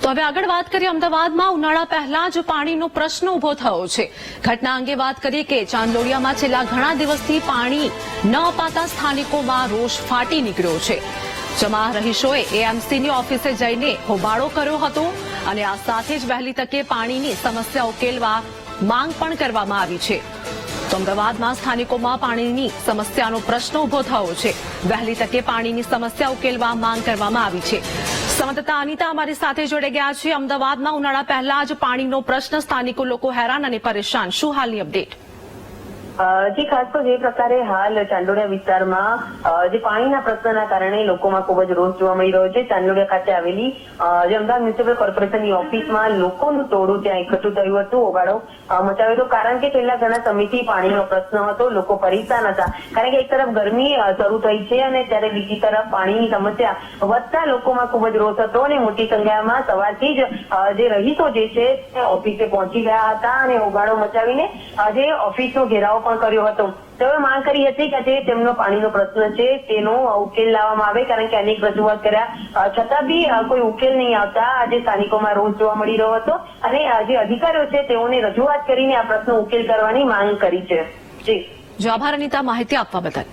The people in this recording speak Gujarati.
તો હવે આગળ વાત કરીએ અમદાવાદમાં. ઉનાળા પહેલા જ પાણીનો પ્રશ્ન ઊભો થયો છે. ઘટના અંગે વાત કરીએ કે ચાંદલોડિયામાં છેલ્લા ઘણા દિવસથી પાણી ન અપાતા સ્થાનિકોમાં રોષ ફાટી નીકળ્યો છે. જમા રહીશોએ એએમસીની ઓફિસે જઈને હોબાળો કર્યો હતો અને આ સાથે જ વહેલી તકે પાણીની સમસ્યા ઉકેલવા માંગ પણ કરવામાં આવી છે. તો અમદાવાદમાં સ્થાનિકોમાં પાણીની સમસ્યાનો પ્રશ્ન ઊભો થયો છે. વહેલી તકે પાણીની સમસ્યા ઉકેલવા માંગ કરવામાં આવી છે. સંવાદદાતા અનિતા અમારી સાથે જોડે ગયા છે. અમદાવાદમાં ઉનાળા પહેલા જ પાણીનો પ્રશ્ન સ્થાનિકો લોકો હેરાન અને પરેશાન. શું હાલની અપડેટ? જી ખાસ તો જે પ્રકારે હાલ ચાંદોડિયા વિસ્તારમાં જે પાણીના પ્રશ્નના કારણે લોકોમાં ખૂબ જ રોષ જોવા મળી રહ્યો છે. ચાંદોડિયા ખાતે આવેલી જે અમદાવાદ મ્યુનિસિપલ કોર્પોરેશનની ઓફિસમાં લોકોનું ટોળું ત્યાં એકઠું થયું હતું. હોબાળો મચાવ્યો હતો. કારણ કે છેલ્લા ઘણા સમયથી પાણીનો પ્રશ્ન હતો. લોકો પરેશાન હતા. કારણ કે એક તરફ ગરમી શરૂ થઈ છે અને ત્યારે બીજી તરફ પાણીની સમસ્યા વધતા લોકોમાં ખૂબ જ રોષ હતો અને મોટી સંખ્યામાં સવારથી જ જે રહીશો જે છે ઓફિસે પહોંચી ગયા હતા અને હોબાળો મચાવીને જે ઓફિસનો ઘેરાવ પણ કર્યો હતો. તેઓએ માંગ કરી હતી કે જે તેમનો પાણીનો પ્રશ્ન છે, તેનો ઉકેલ લાવવામાં આવે, કારણ કે અનેક રજૂઆત કર્યા. છતાં બી કોઈ ઉકેલ નહીં આવતા. આજે સ્થાનિકોમાં રોષ જોવા મળી રહ્યો હતો અને જે અધિકારીઓ છે, તેઓને રજૂઆત કરીને આ પ્રશ્ન ઉકેલ કરવાની માંગ કરી છે. જી. જો આભાર અનિતા, માહિતી આપવા બદલ.